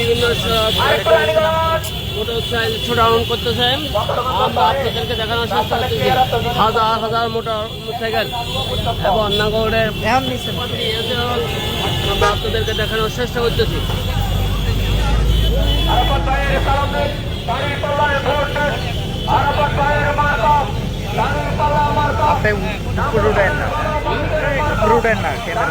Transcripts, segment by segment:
বিভিন্ন মোটরসাইকেল ছোটাউন করতেছেন আমরা আপনাদেরকে দেখানোর চেষ্টা করতেছি। হাজার হাজার মোটর সাইকেল এবং নাগরের আমরা আপনাদেরকে দেখানোর চেষ্টা করতেছি। আপনি না।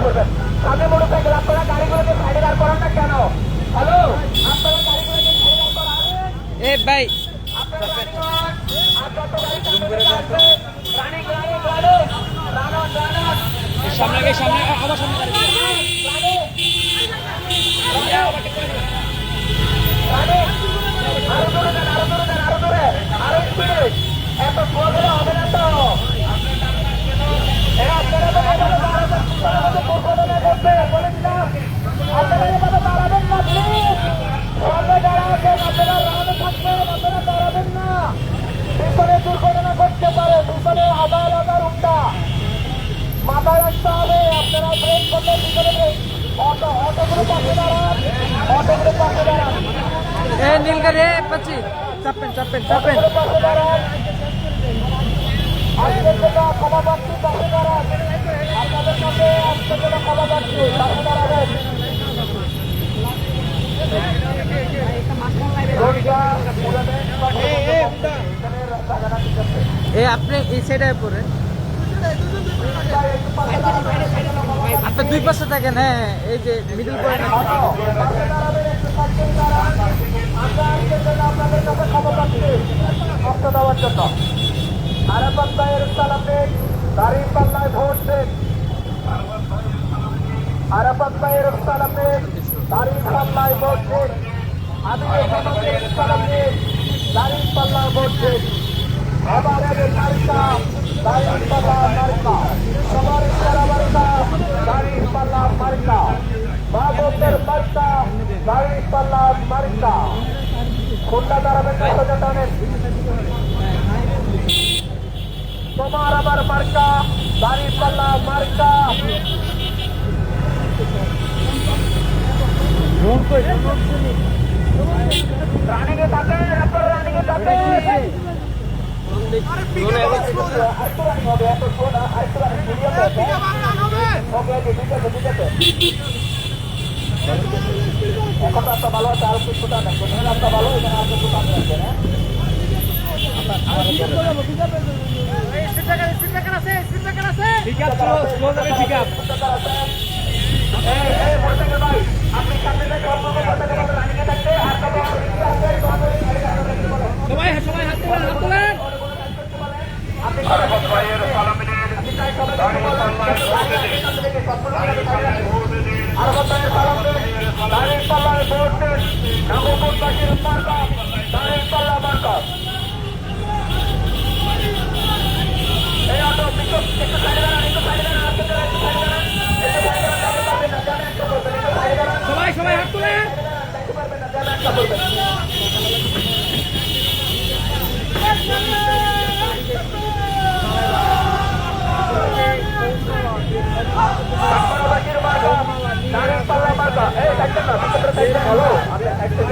ক্যামেরা আছে আপনার এই জায়গায় পড়েন এই এ ভাই। সামনে সামনে আমার সামনে। পারে পিছনে হাজার হাজার উল্টা। মাথায় রাখতে হবে আপনারা ব্রেক করলে পিছনে অটো অটোগুলো পাশে দাঁড়ান অটোগুলো পাশে দাঁড়ান। এ নীলগাড়ি এ পাচ্ছি। চাপেন চাপেন চাপেন। অটোগুলো পাশে দাঁড়ান আজকের জন্য ক্ষমা পাচ্ছি পাশে দাঁড়ান আপনাদের কাছে আজকের জন্য ক্ষমা পাচ্ছি পাশে দাঁড়াবেন এ আপনি এই সাইডে পড়েন। আপনি দুই পাশে থাকেন হ্যাঁ এই যে মিডল পয়েন্ট আপনাদের কাছে ক্ষমা পাচ্ছি রক্ত দেওয়ার জন্য আরাফাত ভাইয়ের সালামে দাঁড়িয়ে পাল্লায় ভোট দেন আরাফাত ভাইয়ের সালামে দাঁড়িয়ে পাল্লায় ভোট দেন আমি এখানের সালামে পাল্লায় ভোট দেন আমাদের মার্কা দাঁড়িয়ে পাল্লা মার্কা সবার সারা মার্কা দাঁড়িয়ে পাল্লা মার্কা বাবুদের মার্কা দাঁড়িয়ে পাল্লা মার্কা খুলনা দাঁড়াবেন সোজা টানেন তোমার আমার সবাই সবাই হাত তোলেন হাত তোলেন। সবাই সবাই হাত তুলে। করবেন না পাল্লা মার্কা এই দেখেন না ভালো আপনি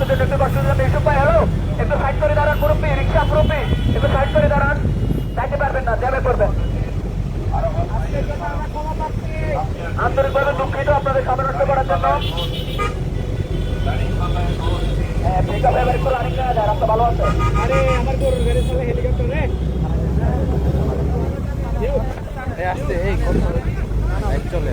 ধন্যবাদ একটু কষ্ট দিলাম ইসুফ ভাই হ্যালো? একটু সাইড করে দাঁড়ান মুরব্বী রিক্সা মুরব্বী একটু সাইড করে দাঁড়ান। যাইতে পারবেন না জ্যামে পড়বেন। আন্তরিকভাবে দুঃখিত আপনাদের সামনে নষ্ট করার জন্য। হ্যাঁ রাস্তা ভালো আছে। আরে আমার গরুর গাড়ি চলে হেলিকপ্টার রে। এই আসছে এই কত চলে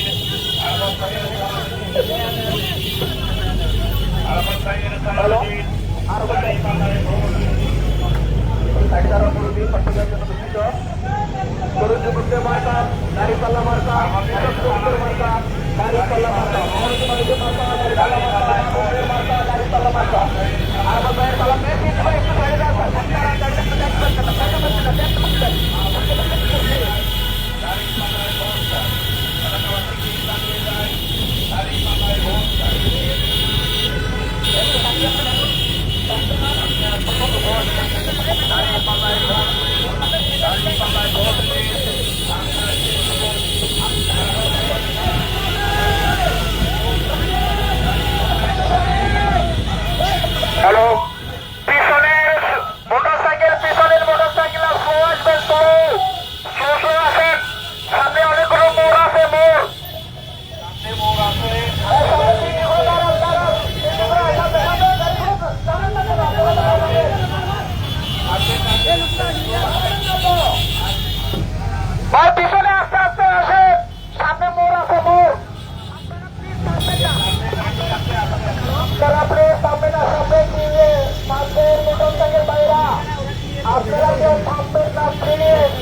মুরব্বী পার্সেন্টের জন্য দুঃখিত গরু যুবকদের মার্কা দাড়ি পাল্লা মার্কা অশোক যুবকদের মার্কা দাড়ি পাল্লা মার্কা মহারাজ মানুষের মার্কা দাড়ি পাল্লা মার্কা গরুদের মার্কা দাড়ি পাল্লা মার্কা আর আমার ভাইয়ের সালাম নেই কিন্তু ভাই একটু সাইডে দাঁড়ান হ্যালো পিছনের মোটরসাইকেল পিছনের মোটরসাইকেল আর স্লো আসবেন স্লো স্লো স্লো আসেন সামনে অনেকগুলো মোড় আছে মোড় ভাই পিছনে আস্তে আস্তে আসে সামনে মোড় আছে মোড় আপনারা আপনি সামনে না সামনে গিয়ে পাশের মোটরসাইকেল বাইরা আপনারা কেউ থামবেন না প্লিজ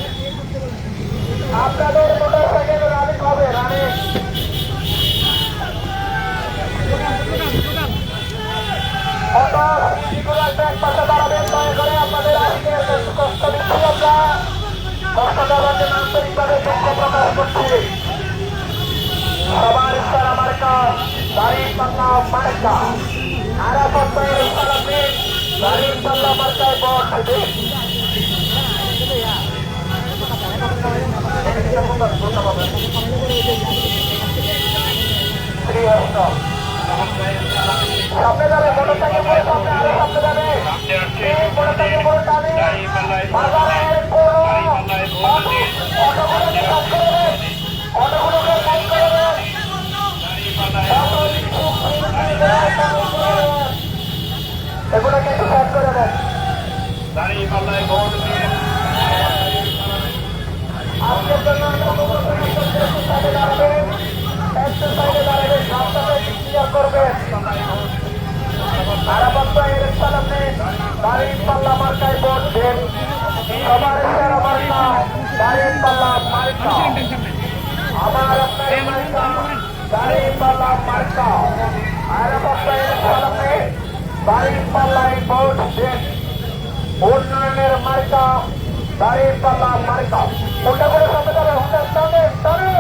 আপনাদের মোটরসাইকেল রানিং হবে রানিং অটো সিকিউর একটা এক পাশে দাঁড়াবেন দয়া করে আপনাদের আজকে কষ্ট দিচ্ছি আমরা কষ্ট দেওয়ার জন্য আন্তরিকভাবে দুঃখ প্রকাশ করছি সবার ইচ্ছার মার্কা দাড়ি পাল্লা মার্কা আরাফত ভাইয়ের সালামে দাড়ি পাল্লা মার্কায় ভোট দিন সামনে যাবে মোটরসাইকেল করে সামনে আরও সামনে যাবে এই মোটরসাইকেল করে টানে বাজারের কোনো অটোগুলোকে কাজ করে দেন অটোগুলোকে কাজ করে দেন সাইড করে দেন আজকের জন্য দাঁড়াবেন সাইডে দাঁড়াবেন রাস্তাটা ক্লিয়ার করবেন আরাফাত ভাইয়ের সালামে দাড়ি পাল্লা মার্কায় ভোট দেন সবার সেরা মার্কা দাড়ি পাল্লা মার্কা আমার আপনার মার্কা দাড়ি পাল্লা মার্কা ভাইয়ের সালামে দাড়ি পাল্লায় ভোট দেন উন্নয়নের মার্কা দাড়ি পাল্লা মার্কা ওটা করে সামনে যাবে হুন্ডা সামনে সামনে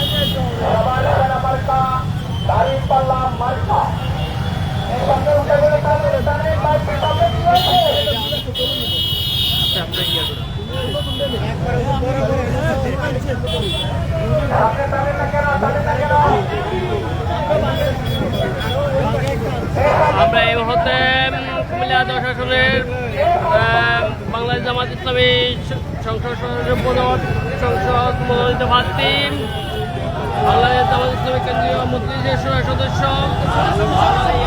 সেরা মার্কা দাড়ি পাল্লা মার্কা এই সামনে উঠে গেলে সামনে সামনে বাইক সামনে নিয়ে আসে সামনে সামনে না কেন সামনে না কেন আমরা এই মুহূর্তে উম, কুমিল্লা দশ আসনের আহ, বাংলাদেশ জামাত প্রার্থী বাংলাদেশ ইসলামী কেন্দ্রীয় মন্ত্রীদের সদস্য। আর এই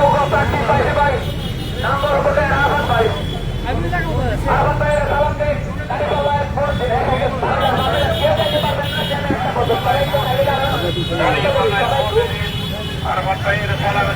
আছে বাচ্চা এর পাঁচশো আরাফাত ভাইয়ের সালামে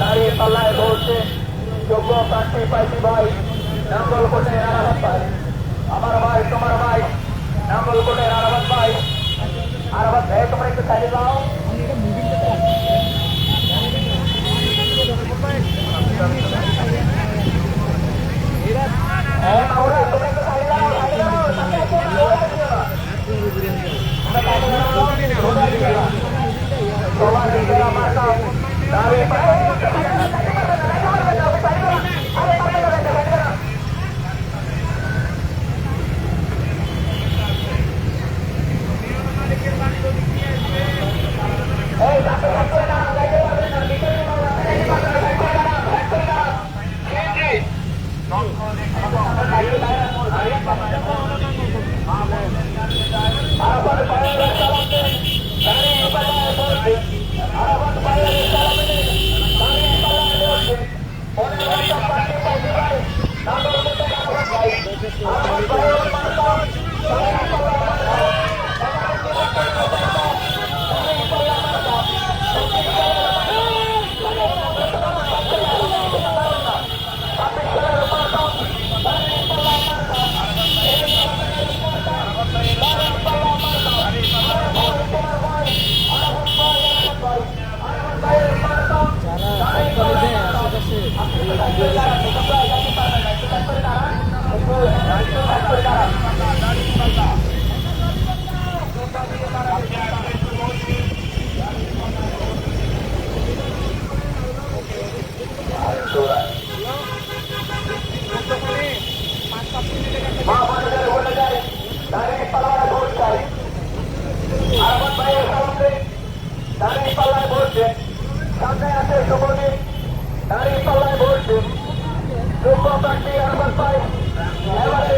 দাঁড়িয়ে পাল্লায় বলছে যোগ্য প্রার্থী পাইছি ভাই নাঙ্গলকোটে আরাফাত ভাই আমার ভাই তোমার ভাই নাঙ্গলকোটে আরাফাত ভাই আরাফাত ভাই তোমরা একটু সাইডে যাও হ্যাঁ, আমরা তোমরা একটু সাইডে যাও, সাইডে যাও, সামনে এসো, দৌড়াতে দিও না। তোমরা সাইডে যাও, দৌড়াতে দিও না। সবার দিকে আমার নাম দাঁড়িয়ে পাল্লায় মা বোনেদের বলে যায় দাঁড়িয়ে পাল্লায় ভোট চাই আরাফাত ভাইয়ের সামনে দাঁড়িয়ে পাল্লায় বলছে সামনে আছে সুমনি দাঁড়িয়ে পাল্লায় বলছে। যোগ্য প্রার্থী আরাফাত ভাই এবারে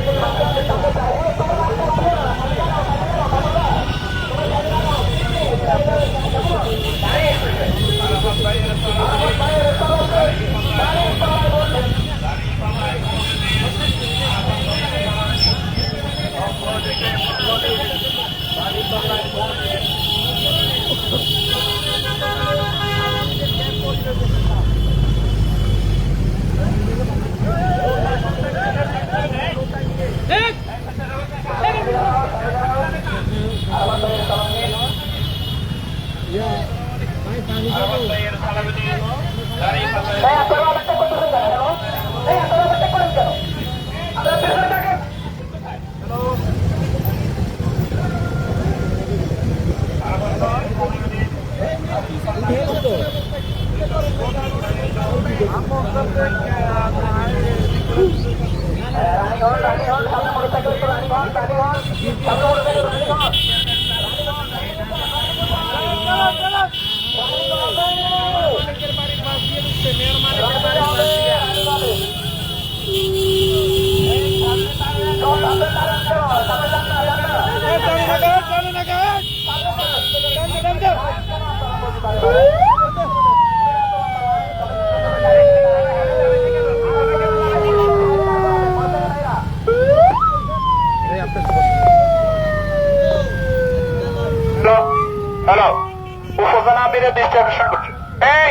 ডিস্ট্রিবিউশন করছে। এই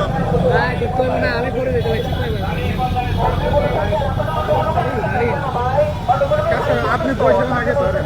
আপনি পয়সা লাগে ধরেন